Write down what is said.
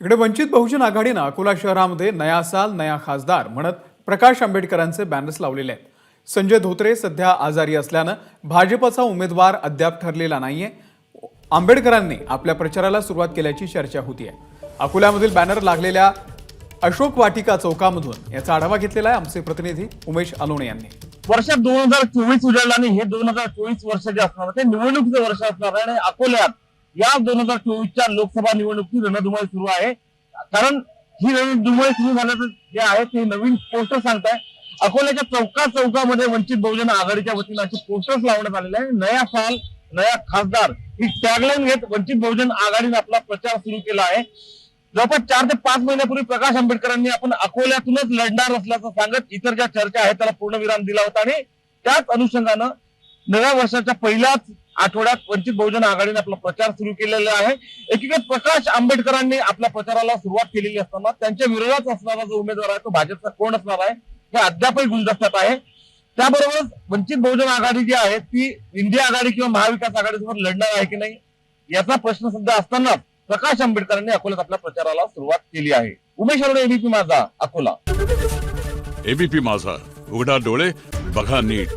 इकडे वंचित बहुजन आघाडीनं अकोला शहरामध्ये नया साल नया खासदार म्हणत प्रकाश आंबेडकरांचे बॅनर्स लावलेले आहेत. संजय धोत्रे सध्या आजारी असल्यानं भाजपचा उमेदवार अद्याप ठरलेला नाहीये. आंबेडकरांनी आपल्या प्रचाराला सुरुवात केल्याची चर्चा होतीये. अकोल्यामधील बॅनर लागलेल्या अशोक वाटिका चौकामधून याचा आढावा घेतलेला आहे आमचे प्रतिनिधी उमेश अलोणे यांनी. वर्ष दोन हजार चोवीस उजळला आणि हे दोन हजार चोवीस वर्ष जे असणार ते निवडणुकीचं वर्ष असणार आहे आणि अकोल्यात या दोन हजार चोवीसच्या लोकसभा निवडणुकीची रणधुमाळी सुरू आहे. कारण ही रणधुमाळी सुरू झाल्याचं जे आहे ते नवीन पोस्टर सांगताय. अकोल्याच्या चौका चौकामध्ये वंचित बहुजन आघाडीच्या वतीनं असे पोस्टर्स लावण्यात आलेले आहे नया साल नया खासदार ही टॅगलाईन घेत वंचित बहुजन आघाडीने आपला प्रचार सुरू केला आहे. जवळपास चार ते पाच महिन्यापूर्वी प्रकाश आंबेडकरांनी आपण अकोल्यातूनच लढणार असल्याचं सांगत इतर ज्या चर्चा आहेत त्याला पूर्णविराम दिला होता. आणि त्याच अनुषंगानं नव्या वर्षाच्या पहिल्याच आठवड्यात वंचित बहुजन आघाडीने आपला प्रचार सुरू केलेला आहे. एकीकडे प्रकाश आंबेडकरांनी आपल्या प्रचाराला सुरुवात केलेली असताना त्यांच्या विरोधात असणारा जो उमेदवार आहे तो भाजपचा कोण असणार आहे? हे अद्यापही गुलदस्त्यात आहे. त्याबरोबरच वंचित बहुजन आघाडी जी आहे ती इंडिया आघाडी किंवा महाविकास आघाडीसोबत लढणार आहे की नाही? याचा प्रश्न सध्या असताना प्रकाश आंबेडकरांनी अकोल्यात आपल्या प्रचाराला सुरुवात केली आहे. उमेश अरोडे एबीपी माझा अकोला. एबीपी माझा. उघडा डोळे बघा नीट.